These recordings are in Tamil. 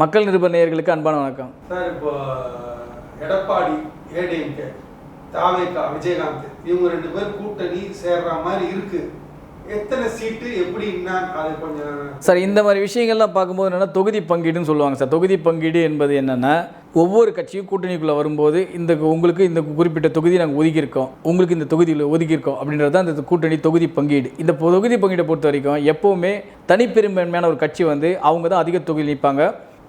மக்கள் நிருபர் நேயர்களுக்கு அன்பான வணக்கம். சார் இப்போ எடப்பாடி ஏடிஎம்கே தாவேகா விஜயகாந்த் இவங்க ரெண்டு பேர் கூட்டணி சேர்ற மாதிரி இருக்கு. எத்தனை சீட்டு எப்படி அது கொஞ்சம் சார் இந்த மாதிரி விஷயங்கள்லாம் பார்க்கும்போது என்னென்னா தொகுதி பங்கீடுன்னு சொல்லுவாங்க சார். தொகுதி பங்கீடு என்பது என்னென்னா ஒவ்வொரு கட்சியும் கூட்டணிக்குள்ளே வரும்போது இந்த உங்களுக்கு இந்த குறிப்பிட்ட தொகுதி நாங்கள் ஒதுக்கியிருக்கோம். உங்களுக்கு இந்த தொகுதியில் ஒதுக்கியிருக்கோம் அப்படின்றது தான் இந்த கூட்டணி தொகுதி பங்கீடு. இந்த தொகுதி பங்கீடை பொறுத்த வரைக்கும் எப்போவுமே தனிப்பெரும்பான்மையான ஒரு கட்சி வந்து அவங்க தான் அதிக தொகுதி நிற்பாங்க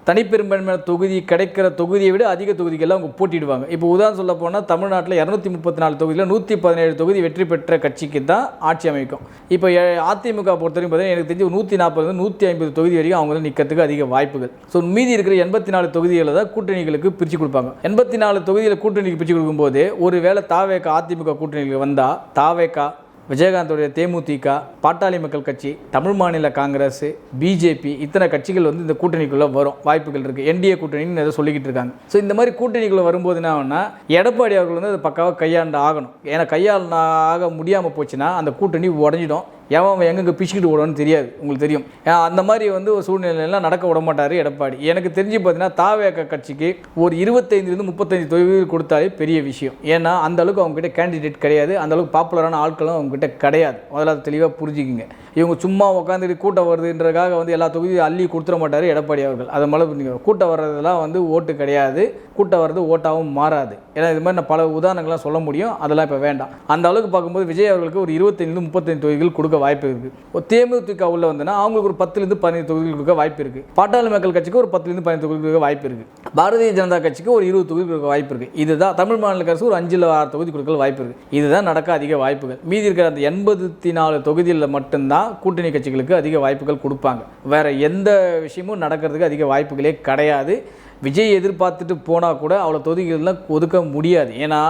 தனிப்பெரும்பான்மையான தொகுதி கிடைக்கிற தொகுதியை விட அதிக தொகுதிகள்லாம் அவங்க போட்டிடுவாங்க. இப்போ உதாரணம் சொல்ல போனால் தமிழ்நாட்டில் இரநூத்தி முப்பத்தி நாலு தொகுதியில் நூற்றி பதினேழு தொகுதி வெற்றி பெற்ற கட்சிக்கு தான் ஆட்சி அமைக்கும். இப்போ அதிமுக பொறுத்தவரைக்கும் பார்த்தீங்கன்னா எனக்கு தெரிஞ்சு நூற்றி நாற்பது நூற்றி ஐம்பது தொகுதி வரைக்கும் அவங்க நிற்கிறதுக்கு அதிக வாய்ப்புகள். ஸோ மீதி இருக்கிற எண்பத்தி நாலு தொகுதிகளை தான் கூட்டணிகளுக்கு பிரித்து கொடுப்பாங்க. எண்பத்தி நாலு தொகுதியில் கூட்டணிக்கு பிரித்து கொடுக்கும்போது ஒரு வேளை தாவேக்கா அதிமுக கூட்டணிகளுக்கு வந்தால் தாவேக்கா விஜயகாந்தோடைய தேமுதிக பாட்டாளி மக்கள் கட்சி தமிழ் மாநில காங்கிரஸ் பிஜேபி இத்தனை கட்சிகள் வந்து இந்த கூட்டணிக்குள்ளே வரும். வாய்ப்புகள் இருக்குது என்டிஏ கூட்டணின்னு எதை சொல்லிக்கிட்டு இருக்காங்க. ஸோ இந்த மாதிரி கூட்டணிக்குள்ளே வரும்போது என்ன ஆகும்னா எடப்பாடி அவர்கள் வந்து அதை பக்காவாக கையாண்டு ஆகணும். ஏன்னா கையாள் ஆக முடியாமல் போச்சுன்னா அந்த கூட்டணி உடஞ்சிடும். ஏன் அவன் எங்கெங்கே பிச்சுக்கிட்டு ஓடணும்னு தெரியாது உங்களுக்கு தெரியும். அந்த மாதிரி வந்து ஒரு சூழ்நிலையெல்லாம் நடக்க விட மாட்டார் எடப்பாடி. எனக்கு தெரிஞ்சு பார்த்தீங்கன்னா தாவேக கட்சிக்கு ஒரு இருபத்தைந்துலேருந்து முப்பத்தஞ்சு தொகுதிகள் கொடுத்தாலே பெரிய விஷயம். ஏன்னா அந்த அளவுக்கு அவங்ககிட்ட கேண்டிடேட் கிடையாது அந்த அளவுக்கு பாப்புலரான ஆட்களும் அவங்ககிட்ட கிடையாது. முதல்ல அதை தெளிவாக புரிஞ்சுக்கிங்க. இவங்க சும்மா உட்காந்துட்டு கூட்டம் வருதுன்றதுக்காக வந்து எல்லா தொகுதியும் அள்ளி கொடுத்துட மாட்டார் எடப்பாடி அவர்கள். அதை மாதிரி கூட்டம் வர்றதெல்லாம் வந்து ஓட்டு கிடையாது. கூட்டம் வர்றது ஓட்டாகவும் மாறாது. ஏன்னா இது மாதிரி நான் பல உதாரணங்கள்லாம் சொல்ல முடியும். அதெல்லாம் இப்போ வேண்டாம். அந்த அளவுக்கு பார்க்கும்போது விஜய் அவர்களுக்கு ஒரு இருபத்தைந்து முப்பத்தஞ்சு தொகுதிகள் கொடுக்க வாய்ப்பு இருக்குது ஒரு தேமுதிக உள்ள வந்தனா அவங்களுக்கு ஒரு பத்துலேருந்து பதினைந்து தொகுதிகள் கொடுக்க வாய்ப்பு இருக்குது பாட்டாளி மக்கள் கட்சிக்கு ஒரு பத்துலேருந்து பதினைந்து தொகுதிகள் கொடுக்க வாய்ப்பு இருக்குது பாரதிய ஜனதா கட்சிக்கு ஒரு இருபது தொகுதி கொடுக்க வாய்ப்பு இருக்குது இதுதான் தமிழ் மாநில அரசு ஒரு அஞ்சில் ஆறு தொகுதி கொடுக்க வாய்ப்பு இருக்குது இதுதான் நடக்க அதிக வாய்ப்புகள். மீதி இருக்கிற அந்த எண்பத்தி நாலு தொகுதியில் மட்டும்தான் கூட்டணி கட்சிகளுக்கு அதிக வாய்ப்புகள் கொடுப்பாங்க. வேறு எந்த விஷயமும் நடக்கிறதுக்கு அதிக வாய்ப்புகளே கிடையாது. விஜய் எதிர்பார்த்துட்டு போனால் கூட அவ்வளோ தொகுதிகள்லாம் ஒதுக்க முடியாது. ஏன்னா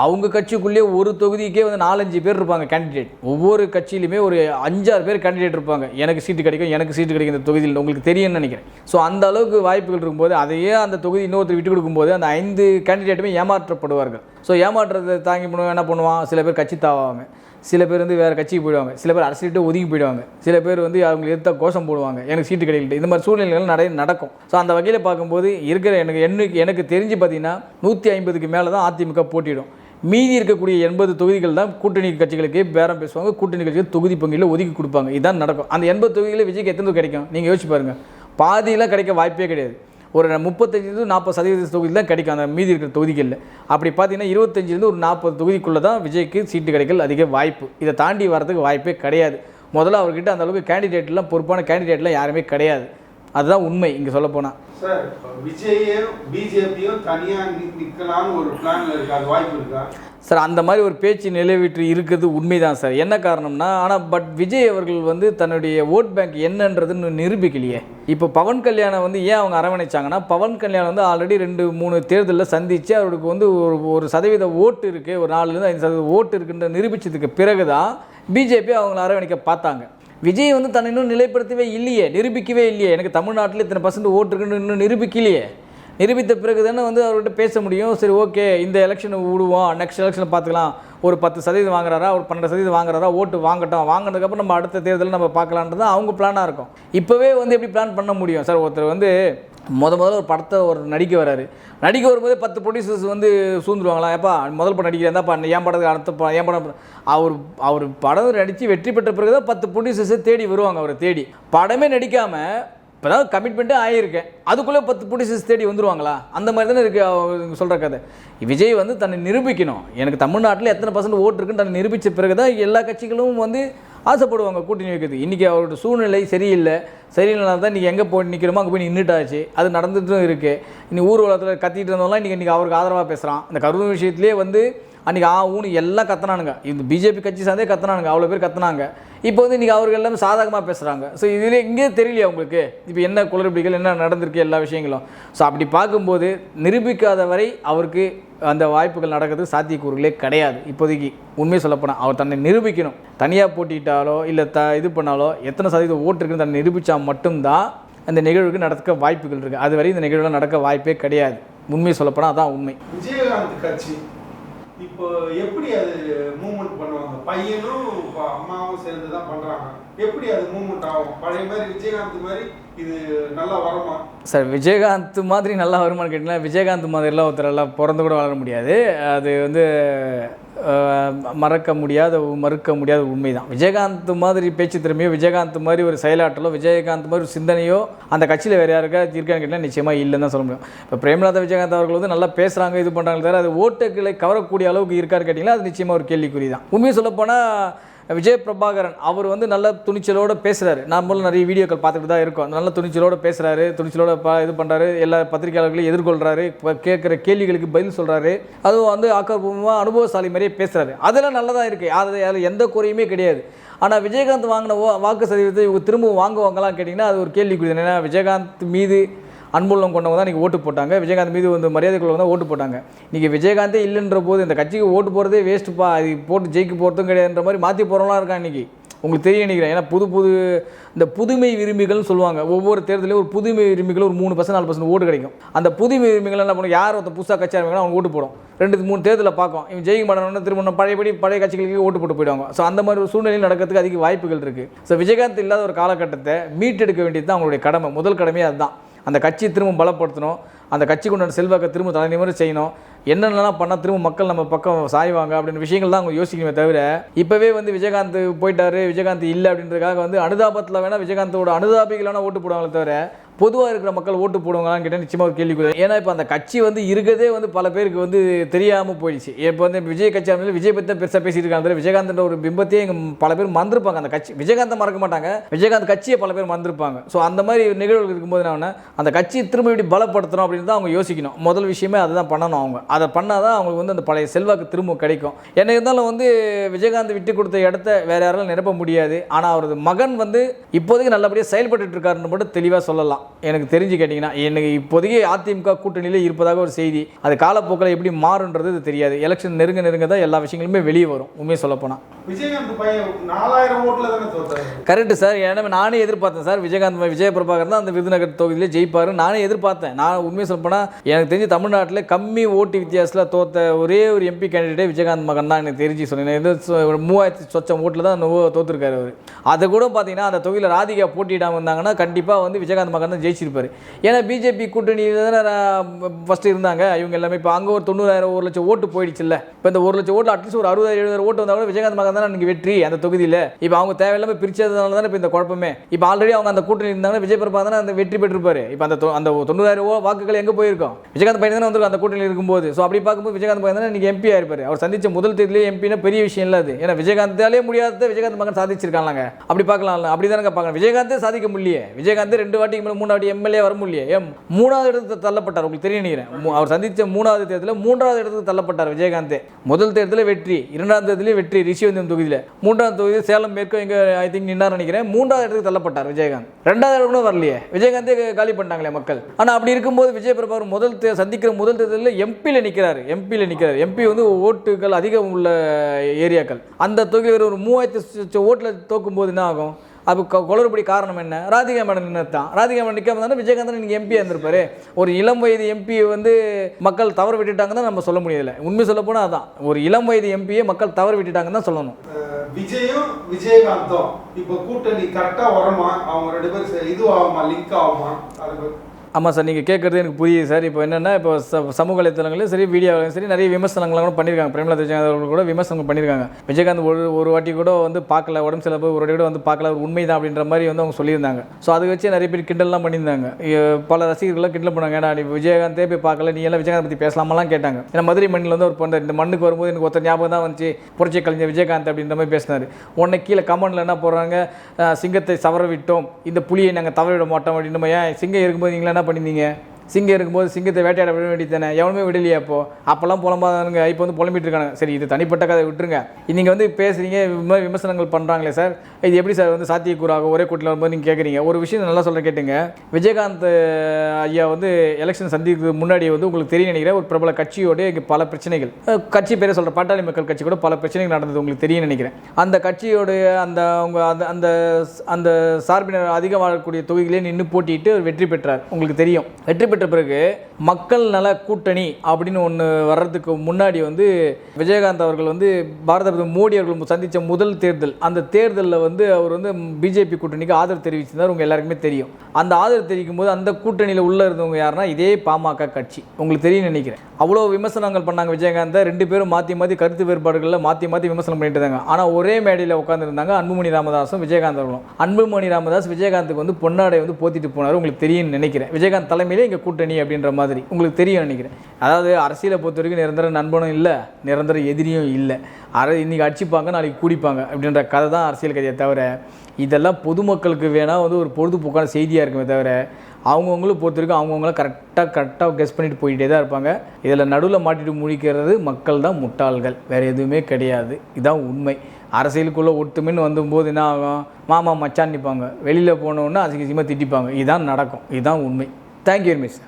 அவங்க கட்சிக்குள்ளேயே ஒரு தொகுதிக்கே வந்து நாலஞ்சு பேர் இருப்பாங்க கேண்டிடேட் ஒவ்வொரு கட்சியிலுமே ஒரு அஞ்சாறு பேர் கேண்டிடேட் இருப்பாங்க. எனக்கு சீட்டு கிடைக்கும் எனக்கு சீட்டு கிடைக்கும் இந்த தொகுதியில். உங்களுக்கு தெரியும்னு நினைக்கிறேன். ஸோ அந்த அளவுக்கு வாய்ப்புகள் இருக்கும்போது அதையே அந்த தொகுதி இன்னொருத்தர் விட்டு கொடுக்கும்போது அந்த ஐந்து கேண்டிடேட்டுமே ஏமாற்றப்படுவார்கள். ஸோ ஏமாற்றத்தை தாங்கி பண்ணுவோம் என்ன பண்ணுவான்? சில பேர் கட்சி தாவாங்க. சில பேர் வந்து வேறு கட்சிக்கு போயிடுவாங்க. சில பேர் அரசியல்கிட்ட ஒதுங்கி போயிடுவாங்க. சில பேர் வந்து அவங்க எடுத்தால் கோஷம் போடுவாங்க. எனக்கு சீட்டு கிடைக்கல. இந்த மாதிரி சூழ்நிலைகள் நிறைய நடக்கும். ஸோ அந்த வகையில் பார்க்கும்போது இருக்கிற எனக்கு எனக்கு எனக்கு தெரிஞ்சு பார்த்தீங்கன்னா நூற்றி ஐம்பதுக்கு மேலே தான் அதிமுக போட்டியிடும். மீதி இருக்கக்கூடிய எண்பது தொகுதிகள் தான் கூட்டணி கட்சிகளுக்கு பேரம் பேசுவாங்க. கூட்டணி கட்சிகள் தொகுதி பங்கில் ஒதுக்கி கொடுப்பாங்க. இதுதான் நடக்கும். அந்த எண்பது தொகுதிகளில் விஜய்க்கு எத்தனை கிடைக்கும்? நீங்கள் யோசிச்சு பாருங்கள் பாதியெல்லாம் கிடைக்க வாய்ப்பே கிடையாது. ஒரு முப்பத்தஞ்சிலிருந்து நாற்பது சதவீத தொகுதி தான் கிடைக்கும். அந்த மீதி இருக்கிற தொகுதிகளில். அப்படி பார்த்தீங்கன்னா இருபத்தஞ்சிலிருந்து ஒரு நாற்பது தொகுதிக்குள்ளே தான் விஜய்க்கு சீட்டு கிடைக்கல அதிக வாய்ப்பு. இதை தாண்டி வரதுக்கு வாய்ப்பே கிடையாது. முதல்ல அவர்கிட்ட அந்த அளவுக்கு கேண்டிடேட்லாம் பொறுப்பான கேண்டிடேட்லாம் யாருமே கிடையாது. அதுதான் உண்மை இங்கே சொல்ல போனால் சார் இப்போ விஜயும் பிஜேபியும் தனியா நி- நிக்கலாம்னு ஒரு பிளான்ல இருக்கு? அது வாய்ப்பு இருக்கா? சார் அந்த மாதிரி ஒரு பேச்சு நிலவிட்டு இருக்கிறது உண்மைதான் சார். என்ன காரணம்னா ஆனால் பட் விஜய் அவர்கள் வந்து தன்னுடைய ஓட் பேங்க் என்னன்றதுன்னு நிரூபிக்கலையே. இப்போ பவன் கல்யாணம் வந்து ஏன் அவங்க அரவணைச்சாங்கன்னா பவன் கல்யாணம் வந்து ஆல்ரெடி ரெண்டு மூணு தேர்தலில் சந்தித்து அவருக்கு வந்து ஒரு ஒரு சதவீத ஓட்டு இருக்குது ஒரு நாலுலேருந்து ஐந்து சதவீத ஓட்டு இருக்குன்ற நிரூபித்ததுக்கு பிறகு தான் பிஜேபி அவங்கள அரவணைக்க பார்த்தாங்க. விஜய் வந்து தன்னை இன்னும் நிலைப்படுத்தவே இல்லையே நிரூபிக்கவே இல்லையே. எனக்கு தமிழ்நாட்டில் இத்தனை பர்சன்ட் ஓட்டு இருக்குன்னு இன்னும் நிரூபிக்கலையே. நிரூபித்த பிறகு தானே வந்து அவர்கிட்ட பேச முடியும். சரி ஓகே இந்த எலெக்ஷனை விடுவோம். நெக்ஸ்ட் எலெக்ஷனை பார்த்துக்கலாம். ஒரு பத்து சதவீதம் வாங்குறாரா? ஒரு பன்னெண்டு சதவீதம் வாங்குறாரா? ஓட்டு வாங்கட்டும். வாங்கினதுக்கப்புறம் நம்ம அடுத்த தேர்தலில் நம்ம பார்க்கலான்றது தான் அவங்க பிளானாக இருக்கும். இப்போவே வந்து எப்படி பிளான் பண்ண முடியும்? சார் ஒருத்தர் வந்து முத முதல்ல ஒரு படத்தை ஒரு நடிக்க வராரு. நடிக்க வரும்போது பத்து ப்ரொடியூசர்ஸ் வந்து சூழ்ந்துருவாங்களா? ஏப்பா முதல் படம் நடிக்கிறேன் தான்ப்பா என் படத்துக்கு அடுத்த படம் என் படம் அவர் அவர் படம் நடித்து வெற்றி பெற்ற பிறகு தான் பத்து ப்ரொடியூசர்ஸை தேடி வருவாங்க அவரை தேடி. படமே நடிக்காமல் இப்போ தான் கமிட்மெண்ட்டே ஆகியிருக்கேன் அதுக்குள்ளே பத்து ப்ரொடியூசர்ஸ் தேடி வந்துருவாங்களா? அந்த மாதிரி தானே இருக்குது சொல்கிற கதை. விஜய் வந்து தன்னை நிரூபிக்கணும். எனக்கு தமிழ்நாட்டில் எத்தனை பர்சன்ட் ஓட்டு இருக்குன்னு தன்னை நிரூபித்த பிறகு தான் எல்லா கட்சிகளும் வந்து ஆசைப்படுவாங்க கூட்டணி வைக்கிறது இன்றைக்கி அவரோட சூழ்நிலை சரியில்லை. சரியில்லைனா தான் இன்றைக்கி எங்கே போய் நிற்கிறோமோ அங்கே போய் நின்றுட்டாச்சு அது நடந்துட்டும் இருக்குது இனி ஊர்வலத்தில் கத்திட்டு இருந்தவங்களாம் இன்றைக்கி இன்றைக்கி அவருக்கு ஆதரவாக பேசுகிறான் இந்த கரூர் விஷயத்துலேயே வந்து அன்றைக்கி ஆ ஊனு எல்லாம் கத்துனானுங்க. இந்த பிஜேபி கட்சி சார்ந்தே கத்துனானுங்க. அவ்வளோ பேர் கத்துனாங்க. இப்போ வந்து இன்றைக்கி அவர்கள் எல்லாமே சாதகமாக பேசுகிறாங்க ஸோ இதில் இங்கே தெரியலையா உங்களுக்கு? இப்போ என்ன குளறுபடிகள் என்ன நடந்திருக்கு எல்லா விஷயங்களும்? ஸோ அப்படி பார்க்கும்போது நிரூபிக்காத வரை அவருக்கு அந்த வாய்ப்புகள் நடக்கிறது சாத்தியக்கூறுகளே கிடையாது. இப்போதைக்கு உண்மையை சொல்லப்போனால் அவர் தன்னை நிரூபிக்கணும். தனியாக போட்டிட்டாலோ இல்லை த இது பண்ணாலோ எத்தனை சதவீதம் ஓட்டு இருக்குன்னு தன்னை நிரூபித்தா மட்டும்தான் அந்த நிகழ்வுக்கு நடக்க வாய்ப்புகள் இருக்குது அதுவரை இந்த நிகழ்வுலாம் நடக்க வாய்ப்பே கிடையாது. உண்மையை சொல்லப்போனால் அதான் உண்மை. விஜயகாந்த் கட்சி இப்போ எப்படி அது மூவ்மெண்ட் பண்ணுவாங்க? பையனும் அம்மாவும் சேர்ந்து தான் பண்றாங்க. எப்படி அது மூவ்மெண்ட் ஆகும்? பழைய மாதிரி விஜயகாந்த் மாதிரி இது நல்லா வருமா? சார் விஜயகாந்த் மாதிரி நல்லா வருமானு கேட்டிங்கன்னா விஜயகாந்த் மாதிரிலாம் ஒருத்தரெல்லாம் பிறந்து கூட வளர முடியாது. அது வந்து மறக்க முடியாத மறுக்க முடியாத உண்மை தான் விஜயகாந்த் மாதிரி பேச்சு திறமையோ விஜயகாந்த் மாதிரி ஒரு செயலாற்றலோ விஜயகாந்த் மாதிரி ஒரு சிந்தனையோ அந்த கட்சியில் வேறு யாருக்கா இருக்கான்னு கேட்டால் நிச்சயமாக இல்லைன்னு தான் சொல்ல முடியும். இப்போ பிரேமநாத விஜயகாந்த் அவர்கள் வந்து நல்லா பேசுகிறாங்க இது பண்ணுறாங்க தவிர அது ஓட்டுகளை கவரக்கூடிய அளவுக்கு இருக்கான்னு கேட்டிங்கன்னா அது நிச்சயமாக ஒரு கேள்விக்குறி தான் உண்மையை சொல்லப்போனால் விஜய் பிரபாகரன் அவர் வந்து நல்ல துணிச்சலோடு பேசுகிறாரு நம்மளும் நிறைய வீடியோக்கள் பார்த்துட்டு தான் இருக்கோம். நல்ல துணிச்சலோடு பேசுகிறாரு துணிச்சலோடு ப இது பண்ணுறாரு எல்லா பத்திரிகையாளர்களையும் எதிர்கொள்கிறாரு கேட்குற கேள்விகளுக்கு பதில் சொல்கிறாரு அதுவும் வந்து ஆக்கப்பூர்வமாக அனுபவசாலி மாதிரியே பேசுகிறாரு அதெல்லாம் நல்லதாக இருக்குது அது அதில் எந்த குறையுமே கிடையாது. ஆனால் விஜயகாந்த் வாங்கின வாக்கு சதவீதத்தை இவங்க திரும்ப வாங்குவாங்களான்னு கேட்டிங்கன்னா அது ஒரு கேள்விக்குறி. தான். ஏன்னா விஜயகாந்த் மீது அன்புள்ளம் கொண்டவங்க தான் இன்றைக்கி ஓட்டு போட்டாங்க. விஜயகாந்த் மீது வந்து மரியாதை கொள்ளவங்க தான் ஓட்டு போட்டாங்க. இன்றைக்கி விஜயகாந்தே இல்லைன்ற போது இந்த கட்சிக்கு ஓட்டு போகிறதே வேஸ்ட்டுப்பா அது போட்டு ஜெயிக்க போகிறதும் கிடையாதுன்ற மாதிரி மாற்றி போகிறவங்களாம் இருக்கான் இன்றைக்கி உங்களுக்கு தெரிய நினைக்கிறேன். ஏன்னா புது புது இந்த புதுமை விரும்பிகள்னு சொல்லுவாங்க. ஒவ்வொரு தேர்தலையும் ஒரு புதுமை விரும்பிகள் ஒரு மூணு பர்சன்ட் நாலு பர்சன்ட் ஓட்டு கிடைக்கும். அந்த புதுமை விரும்பிகள் என்ன பண்ணும்? யார் ஒருத்தர் புதுசாக கட்சி ஆரம்பிக்கணும் அவங்க ஓட்டு போடும். ரெண்டு மூணு தேர்தலில் பார்க்கும் இவன் ஜெயிக்க மாட்டோம்னா திரும்ப பழையபடி பழைய கட்சிகளுக்கு ஓட்டு போட்டு போயிடுவாங்க. ஸோ அந்த மாதிரி ஒரு சூழ்நிலையில் நடக்கிறதுக்கு அதிக வாய்ப்புகள் இருக்குது ஸோ விஜயகாந்த் இல்லாத ஒரு காலகட்டத்தை மீட்டெடுக்க வேண்டியது தான் அவங்களுடைய கடமை. முதல் கடமையே அதுதான். அந்த கட்சியை திரும்ப பலப்படுத்தணும். அந்த கட்சி கொண்டாட செல்வாக்கை திரும்ப தலைநிமிர செய்யணும். என்னென்னலாம் பண்ணால் திரும்ப மக்கள் நம்ம பக்கம் சாய்வாங்க அப்படின்னு விஷயங்கள் தான் அவங்க யோசிக்கணுமே தவிர இப்போவே வந்து விஜயகாந்த் போயிட்டாரு விஜயகாந்த் இல்லை அப்படின்றதுக்காக வந்து அனுதாபத்தில் வேணால் விஜயகாந்தோட அனுதாபிகளான ஓட்டு போடுவாங்களே தவிர பொதுவாக இருக்கிற மக்கள் ஓட்டு போடுவாங்களான்னு கேட்டால் நிச்சயமாக ஒரு கேள்வி ஏன்னா இப்போ அந்த கட்சி வந்து இருக்கதே வந்து பல பேருக்கு வந்து தெரியாமல் போயிடுச்சு. இப்போ வந்து விஜய் கட்சி ஆரம்பிச்சு விஜய் பற்றி தான் பெருசாக பேசிட்டு இருக்காங்க. விஜயகாந்த் ஒரு பிம்பத்தையே எங்கள் பல பேர் மறந்துருப்பாங்க. அந்த கட்சி விஜயகாந்தை மறக்க மாட்டாங்க. விஜயகாந்த் கட்சியை பல பேர் மறந்துருப்பாங்க. ஸோ அந்த மாதிரி நிகழ்வுகள் இருக்கும்போது என்ன அந்த கட்சியை திரும்ப இப்படி பலப்படுத்தணும் அப்படின்னு தான் அவங்க யோசிக்கணும். முதல் விஷயமே அதுதான் பண்ணணும் அவங்க. அதை பண்ணால் தான் அவங்களுக்கு வந்து அந்த பழைய செல்வாக்கு திரும்ப கிடைக்கும். என்ன இருந்தாலும் வந்து விஜயகாந்த் விட்டு கொடுத்த இடத்த வேற யாராலும் நிரப்ப முடியாது. ஆனால் அவரது மகன் வந்து இப்போதைக்கு நல்லபடியாக செயல்பட்டு இருக்காருன்னு மட்டும் தெளிவாக சொல்லலாம். எனக்கு தெரிஞ்சு கேட்டிங்கன்னா எனக்கு இப்போதைக்கு அதிமுக கூட்டணியிலே இருப்பதாக ஒரு செய்தி. அது காலப்போக்கில் எப்படி மாறுன்றது தெரியாது. எலெக்ஷன் நெருங்க நெருங்க தான் எல்லா விஷயங்களுமே வெளியே வரும் உண்மையை சொல்லப்போனால் கரெக்டு சார் ஏன்னா நானே எதிர்பார்த்தேன் சார் விஜயகாந்த் விஜய பிரபாகர் தான் அந்த விருதுநகர் தொகுதியிலே ஜெயிப்பாரு. நானே எதிர்பார்த்தேன். நான் உண்மையை சொல்லப்போனால் எனக்கு தெரிஞ்சு தமிழ்நாட்டில் கம்மி ஓட்டு வித்தியாசத்தில் தோத்த ஒரே ஒரு எம்பி கேண்டிடேட் விஜயகாந்த் மகன் தான் எனக்கு தெரிஞ்சு சொன்னேன். மூவாயிரத்தி சொச்சம் ஓட்டில் தான் தோத்துருக்காரு அவர். அதை கூட பார்த்தீங்கன்னா அந்த தொகுதியில் ராதிகா போட்டியிடாமல் இருந்தாங்கன்னா கண்டிப்பாக வந்து விஜயகாந்த் மகன் தான் ஜெயிச்சிருப்பாரு. ஏன்னா பிஜேபி கூட்டணி தானே ஃபஸ்ட்டு இருந்தாங்க. இவங்க எல்லாமே இப்போ அங்கே ஒரு தொண்ணூறாயிரம் ஒரு லட்சம் ஓட்டு போயிடுச்சுல்ல. இப்போ இந்த ஒரு லட்சம் ஓட்டு அட்லீஸ்ட் ஒரு அறுபதாயிரம் எழுபதாயிரம் ஓட்டு வந்தால் கூட விஜயகாந்த் மகன் தான் எனக்கு வெற்றி அந்த தொகுதியில். இப்போ அவங்க தேவையில்லாமல் பிரிச்சதுனால தானே இப்போ இந்த குழப்பமே. இப்போ ஆல்ரெடி அவங்க அந்த கூட்டணி இருந்தாங்கன்னா விஜய் பிரபா தானே அந்த வெற்றி பெற்றிருப்பாரு. இப்போ அந்த அந்த தொண்ணூறாயிரம் வாக்குகள் எங்கே போயிருக்கோம்? விஜயகாந்த் பையன் தானே வந்திருக்கும் அந்த கூட்டணியில் இருக்கும்போது. ஸோ அப்படி பார்க்கும்போது விஜயகாந்த் பையன் தானே இன்றைக்கி எம்பி ஆயிருப்பார். அவர் சந்திச்ச முதல் தேர்தலே எம்பினா பெரிய விஷயம் இல்லாது ஏன்னா விஜயகாந்தாலே முடியாத விஜயகாந்த் மகன் சாதிச்சிருக்காங்க அப்படி பார்க்கலாம்ல அப்படி தானே பார்க்கலாம் விஜயகாந்தே சாதிக்க முடியலையே. விஜயகாந்த் ரெண்டு வாட்டிக்கு மேலே மூணு முன்னாடி எம்எல்ஏ வர முடியலையே. ஏன்? மூணாவது இடத்துக்கு தள்ளப்பட்டார். உங்களுக்கு தெரிய நினைக்கிறேன். அவர் சந்தித்த மூணாவது தேர்தலில் மூன்றாவது இடத்துக்கு தள்ளப்பட்டார் விஜயகாந்த். முதல் தேர்தலில் வெற்றி. இரண்டாவது தேர்தலில் வெற்றி. ரிஷிவந்தம் தொகுதியில். மூன்றாவது தொகுதி சேலம் மேற்கு இங்கே ஐ திங்க் நின்னார் நினைக்கிறேன். மூன்றாவது இடத்துக்கு தள்ளப்பட்டார் விஜயகாந்த். ரெண்டாவது இடம் கூட வரலையே. விஜயகாந்தே காலி பண்ணிட்டாங்களே மக்கள். ஆனால் அப்படி இருக்கும்போது விஜய் பிரபாகர் முதல் தே- சந்திக்கிற முதல் தேர்தலில் எம்பியில் நிற்கிறார் எம்பியில் நிற்கிறார் எம்பி வந்து ஓட்டுகள் அதிகம் உள்ள ஏரியாக்கள். அந்த தொகுதியில் ஒரு மூவாயிரத்து ஓட்டில் தோக்கும்போது என்ன ஆகும்? அது குளறுபடி காரணம் என்ன? ராதிகா மேடம் நின்றுத்தான் ராதிகா மேடம் நிற்காம தானே விஜயகாந்தன் நீங்கள் எம்பியாக இருந்திருப்பாரு. ஒரு இளம் வயது எம்பியை வந்து மக்கள் தவறு விட்டுட்டாங்க தான் நம்ம சொல்ல முடியல. உண்மை சொல்ல போனால் அதான். ஒரு இளம் வயது எம்பியை மக்கள் தவறு விட்டுட்டாங்கன்னு தான் சொல்லணும். விஜயும் விஜயகாந்தும் இப்போ கூட்டணி கரெக்டாக வருமா? அவங்க ரெண்டு பேரும் இதுவாகுமா? லிங்க் ஆகுமா? அது ஆமாம் சார் நீங்கள் கேட்குறது எனக்கு புரியுது சார். இப்போ என்னென்னா இப்போ ச சமூக வலைத்தளங்களையும் சரி வீடியோவிலையும் சரி நிறைய விமர்சனங்கள்லாம் கூட பண்ணியிருக்காங்க பிரேமலா விஜயகாந்த் அவர்கள் கூட விமர்சனம் பண்ணியிருக்காங்க விஜயகாந்த் ஒரு ஒரு வாட்டி கூட வந்து பார்க்கல உடம்பு சில ஒரு வாட்டி கூட வந்து பார்க்கல ஒரு உண்மைதான் அப்படின்ற மாதிரி வந்து அவங்க சொல்லியிருந்தாங்க. ஸோ அதை வச்சு நிறைய பேர் கிண்டல்லாம் பண்ணியிருந்தாங்க. பல ரசிகர்கள்லாம் கிண்டல் பண்ணாங்க ஏன்னா நீ விஜயகாந்தே போய் பார்க்கல நீ எல்லாம் விஜயகாந்த் பற்றி பேசலாமெல்லாம் கேட்டாங்க. ஏன்னா மதுரை மண்ணில் வந்து ஒரு பண்ண இந்த மண்ணுக்கு வரும்போது எனக்கு ஒருத்தர் ஞாபகம் தான் வந்துச்சு புரட்சி கலைஞர் விஜயகாந்த் அப்படின்ற மாதிரி பேசினார். உடனே கீழே கமெண்டில் என்ன போடுறாங்க சிங்கத்தை சவர விட்டோம் இந்த புலியை நாங்கள் தவற விட மாட்டோம் அப்படின்னு ஏன் சிங்கம் இருக்கும்போது நீங்களா என்ன பண்ணியிருந்தீங்க? சிங்கம் இருக்கும்போது சிங்கத்தை வேட்டையாட விட வேண்டியதானே எவனுமே விடலையா அப்போ? அப்போல்லாம் புலம்பாதானுங்க இப்போ வந்து புலம்பிட்டு இருக்காங்க சரி இது தனிப்பட்ட கதை விட்டுருங்க. நீங்கள் வந்து பேசுறீங்க விமர்சனங்கள் பண்ணுறாங்களே சார்? இது எப்படி சார் வந்து சாத்தியக்கூறாக ஒரே கூட்டில் வரும்போது நீங்கள் கேட்குறீங்க ஒரு விஷயம் நல்லா சொல்கிறேன் கேட்டுங்க. விஜயகாந்த் ஐயா வந்து எலெக்ஷன் சந்திக்கு முன்னாடி வந்து உங்களுக்கு தெரியும் நினைக்கிறேன். ஒரு பிரபல கட்சியோட இங்கே பல பிரச்சனைகள். கட்சி பேரை சொல்கிற பாட்டாளி மக்கள் கட்சி கூட பல பிரச்சனைகள் நடந்தது உங்களுக்கு தெரியும் நினைக்கிறேன். அந்த கட்சியோடைய அந்த அவங்க அந்த அந்த அந்த சார்பினர் அதிகம் வாழக்கூடிய தொகுதியிலே நின்று போட்டிட்டு வெற்றி பெற்றார். உங்களுக்கு தெரியும். வெற்றி பெற்ற பிறகு மக்கள் நல கூட்டணி அப்படின்னு ஒன்று வர்றதுக்கு முன்னாடி வந்து விஜயகாந்த் அவர்கள் வந்து பாரத பிரதமர் மோடி அவர்கள் சந்தித்த முதல் தேர்தல். அந்த தேர்தலில் வந்து அவர் வந்து பிஜேபி கூட்டணிக்கு ஆதரவு தெரிவிச்சிருந்தார். உங்கள் எல்லாருக்குமே தெரியும். அந்த ஆதரவு தெரிவிக்கும் போது அந்த கூட்டணியில் உள்ளே இருந்தவங்க யாருன்னா இதே பாமக கட்சி. உங்களுக்கு தெரியும் நினைக்கிறேன். அவ்வளோ விமர்சனங்கள் பண்ணாங்க விஜயகாந்தை. ரெண்டு பேரும் மாற்றி மாற்றி கருத்து வேறுபாடுகளில் மாற்றி மாற்றி விமர்சனம் பண்ணிட்டு இருந்தாங்க. ஆனால் ஒரே மேடையில் உட்காந்துருந்தாங்க அன்புமணி ராமதாஸும் விஜயகாந்த் அவர்களும். அன்புமணி ராமதாஸ் விஜயகாந்துக்கு வந்து பொன்னாடை வந்து போத்திட்டு போனார். உங்களுக்கு தெரியும்னு நினைக்கிறேன். விஜயகாந்த் தலைமையிலே இங்கே கூட்டணி அப்படின்ற மாதிரி. உங்களுக்கு தெரியும் நினைக்கிறேன். அதாவது அரசியலை பொறுத்த வரைக்கும் நிரந்தர நண்பனும் இல்லை நிரந்தர எதிரியும் இல்லை. அரை இன்றைக்கி அடிச்சுப்பாங்க நாளைக்கு கூடிப்பாங்க அப்படின்ற கதை தான் அரசியல் கதையை தவிர இதெல்லாம் பொதுமக்களுக்கு வேணால் வந்து ஒரு பொழுதுபோக்கான செய்தியாக இருக்குமே தவிர அவங்கவுங்களும் பொறுத்த வரைக்கும் அவங்கவுங்கள கரெக்டாக கரெக்டாக கெஸ் பண்ணிட்டு போயிட்டே தான் இருப்பாங்க. இதில் நடுவில் மாட்டிட்டு முழிக்கிறது மக்கள் தான் முட்டாள்கள். வேறு எதுவுமே கிடையாது. இதுதான் உண்மை. அரசியலுக்குள்ளே ஒட்டுமின்னு வந்தபோது என்ன ஆகும்? மாமா மச்சான் நிற்பாங்க. வெளியில் போனோன்னா அசிங்க திட்டிப்பாங்க. இதுதான் நடக்கும். இதுதான் உண்மை. Thank you very much